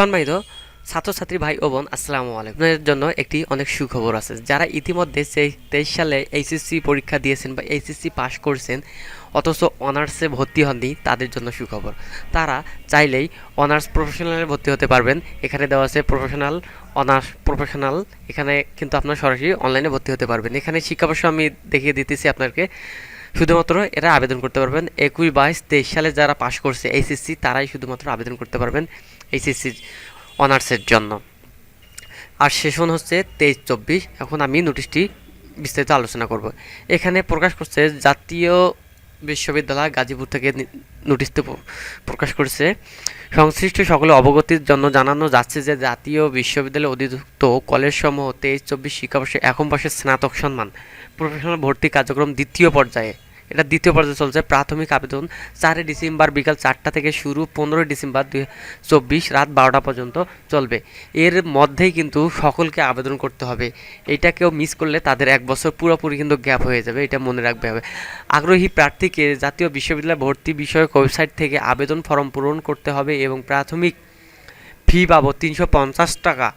সম্মানিত ছাত্রছাত্রী ভাই ও বোন, আসসালামু আলাইকুম। জন্য একটি অনেক সুখবর আছে। যারা ইতিমধ্যে তেইশ সালে এইচএসসি পরীক্ষা দিয়েছেন বা এইচএসসি পাশ করছেন, অথচ অনার্সে ভর্তি হননি, তাদের জন্য সুখবর। তারা চাইলেই অনার্স প্রফেশনালে ভর্তি হতে পারবেন। এখানে দেওয়া আছে প্রফেশনাল অনার্স প্রফেশনাল। এখানে কিন্তু আপনার সরাসরি অনলাইনে ভর্তি হতে পারবেন। এখানে শিক্ষাবর্ষ আমি দেখিয়ে দিতেছি আপনাকে শুধুমাত্র এরা আবেদন করতে পারবেন। একুশ বাইশ তেইশ সালে যারা পাশ করছে এইচএসসি তারাই শুধুমাত্র আবেদন করতে পারবেন এইচএসসি অনার্সের জন্য। আর সেশন হচ্ছে তেইশ চব্বিশ। এখন আমি নোটিশটি বিস্তারিত আলোচনা করব। এখানে প্রকাশ করছে জাতীয় বিশ্ববিদ্যালয় গাজীপুর থেকে নোটিশ নোটিশটি প্রকাশ করেছে। সংশ্লিষ্ট সকলে অবগতির জন্য জানানো যাচ্ছে যে জাতীয় বিশ্ববিদ্যালয় অধিভুক্ত কলেজসমূহ তেইশ, চব্বিশ শিক্ষাবর্ষে এখন বর্ষে স্নাতক সম্মান, প্রফেশনাল ভর্তি কার্যক্রম দ্বিতীয় পর্যায়ে। এটা দ্বিতীয় পর্যায়ে চলছে। প্রাথমিক আবেদন চারই ডিসেম্বর বিকাল চারটা থেকে শুরু, পনেরোই ডিসেম্বর দুই চব্বিশ রাত বারোটা পর্যন্ত চলবে। এর মধ্যেই কিন্তু সকলকে আবেদন করতে হবে। এটা কেউ মিস করলে তাদের এক বছর পুরোপুরি কিন্তু গ্যাপ হয়ে যাবে, এটা মনে রাখবে হবে। আগ্রহী প্রার্থীকে জাতীয় বিশ্ববিদ্যালয় ভর্তি বিষয়ক ওয়েবসাইট থেকে আবেদন ফর্ম পূরণ করতে হবে এবং প্রাথমিক ফি বাবদ তিনশো পঞ্চাশ টাকা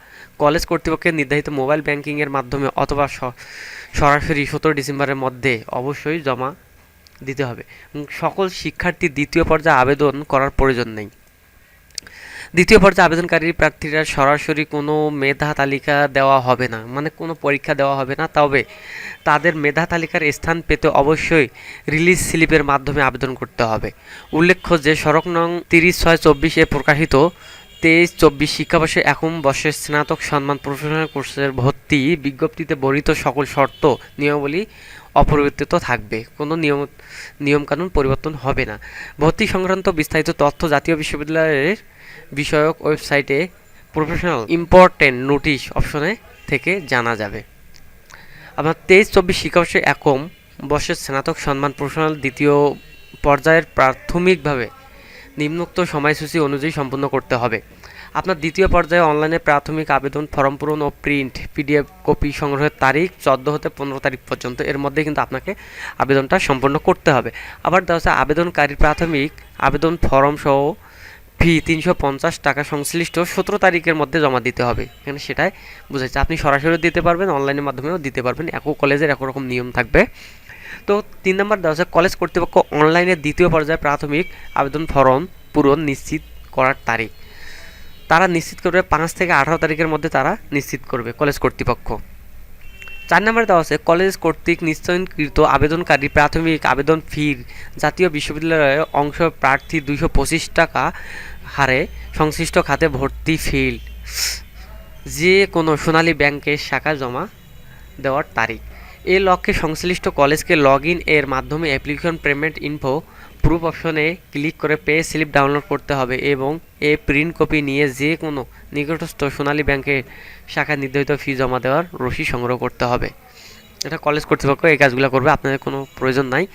কলেজ কর্তৃপক্ষের নির্ধারিত মোবাইল ব্যাংকিংয়ের মাধ্যমে অথবা সরাসরি সতেরো ডিসেম্বরের মধ্যে অবশ্যই জমা দিতে হবে। সকল শিক্ষার্থী দ্বিতীয় পর্যায়ে আবেদন করার প্রয়োজন নেই। দ্বিতীয় পর্যায়ে আবেদনকারী প্রার্থীরা সরাসরি কোনো মেধা তালিকা দেওয়া হবে না মানে কোনো পরীক্ষা দেওয়া হবে না। তবে তাদের মেধা তালিকার স্থান পেতে অবশ্যই রিলিজ স্লিপের মাধ্যমে আবেদন করতে হবে। উল্লেখ্য যে সড়ক নং তিরিশ ছয় চব্বিশে প্রকাশিত তেইশ চব্বিশ শিক্ষাবর্ষে এখন বর্ষের স্নাতক সম্মান প্রফেশনাল কোর্সের ভর্তি বিজ্ঞপ্তিতে বর্ণিত সকল শর্ত, নিয়মাবলী অপরিবর্তিত থাকবে। কোনো নিয়ম, নিয়মকানুন পরিবর্তন হবে না। ভর্তি সংক্রান্ত বিস্তারিত তথ্য জাতীয় বিশ্ববিদ্যালয়ের বিষয়ক ওয়েবসাইটে প্রফেশনাল ইম্পর্টেন্ট নোটিশ অপশনে থেকে জানা যাবে। আপনার তেইশ চব্বিশ শিক্ষাবর্ষে একম বর্ষের স্নাতক সম্মান প্রফেশনাল দ্বিতীয় পর্যায়ের প্রাথমিকভাবে নিম্নোক্ত সময়সূচি অনুযায়ী সম্পূর্ণ করতে হবে। আপনার দ্বিতীয় পর্যায়ে অনলাইনে প্রাথমিক আবেদন, ফর্ম পূরণ ও প্রিন্ট, পিডিএফ কপি সংগ্রহের তারিখ চোদ্দ হতে পনেরো তারিখ পর্যন্ত। এর মধ্যে কিন্তু আপনাকে আবেদনটা সম্পন্ন করতে হবে। আবার দেওয়া হচ্ছে আবেদনকারীর প্রাথমিক আবেদন ফর্ম সহ ফি তিনশো পঞ্চাশ টাকা সংশ্লিষ্ট সতেরো তারিখের মধ্যে জমা দিতে হবে। এখানে সেটাই বুঝাচ্ছে আপনি সরাসরিও দিতে পারবেন, অনলাইনের মাধ্যমেও দিতে পারবেন। একই কলেজের একরকম নিয়ম থাকবে। তো তিন নম্বর দেওয়া আছে, কলেজ কর্তৃপক্ষ অনলাইনে দ্বিতীয় পর্যায়ে প্রাথমিক আবেদন ফর্ম পূরণ নিশ্চিত করার তারিখ। তারা নিশ্চিত করবে পাঁচ থেকে আঠারো তারিখের মধ্যে তারা নিশ্চিত করবে কলেজ কর্তৃপক্ষ। চার নম্বরে দেওয়া আছে, কলেজ কর্তৃক নিশ্চয়কৃত আবেদনকারী প্রাথমিক আবেদন ফির জাতীয় বিশ্ববিদ্যালয়ের অংশ প্রার্থী দুইশো পঁচিশ টাকা হারে সংশ্লিষ্ট খাতে ভর্তি ফিল। যে কোনো সোনালী ব্যাংকের শাখা জমা দেওয়ার তারিখ। এ লক্ষ্যে সংশ্লিষ্ট কলেজকে লগ ইন এর মাধ্যমে অ্যাপ্লিকেশন পেমেন্ট ইনফো প্রুফ অপশনে ক্লিক করে পে স্লিপ ডাউনলোড করতে হবে এবং এ প্রিন্ট কপি নিয়ে যে কোনো নিকটস্থ সোনালী ব্যাংকের শাখায় নির্ধারিত ফি জমা দেওয়ার রসিদ সংগ্রহ করতে হবে। এটা কলেজ কর্তৃপক্ষ এই কাজগুলো করবে, আপনাদের কোনো প্রয়োজন নাই।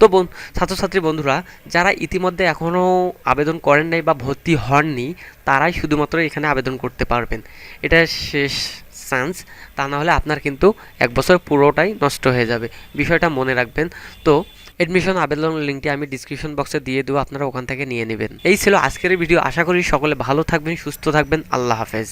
তো বোন, ছাত্রছাত্রী বন্ধুরা, যারা ইতিমধ্যে এখনও আবেদন করেন নাই বা ভর্তি হননি, তারাই শুধুমাত্র এখানে আবেদন করতে পারবেন। এটা শেষ চান্স তা না হলে আপনার কিন্তু এক বছর পুরোটাই নষ্ট হয়ে যাবে। বিষয়টা মনে রাখবেন। তো এডমিশন আবেদন লিঙ্কটি আমি ডিসক্রিপশন বক্সে দিয়ে দেবো, আপনারা ওখান থেকে নিয়ে নেবেন। এই ছিল আজকের ভিডিও আশা করি সকলে ভালো থাকবেন, সুস্থ থাকবেন। আল্লাহ হাফেজ।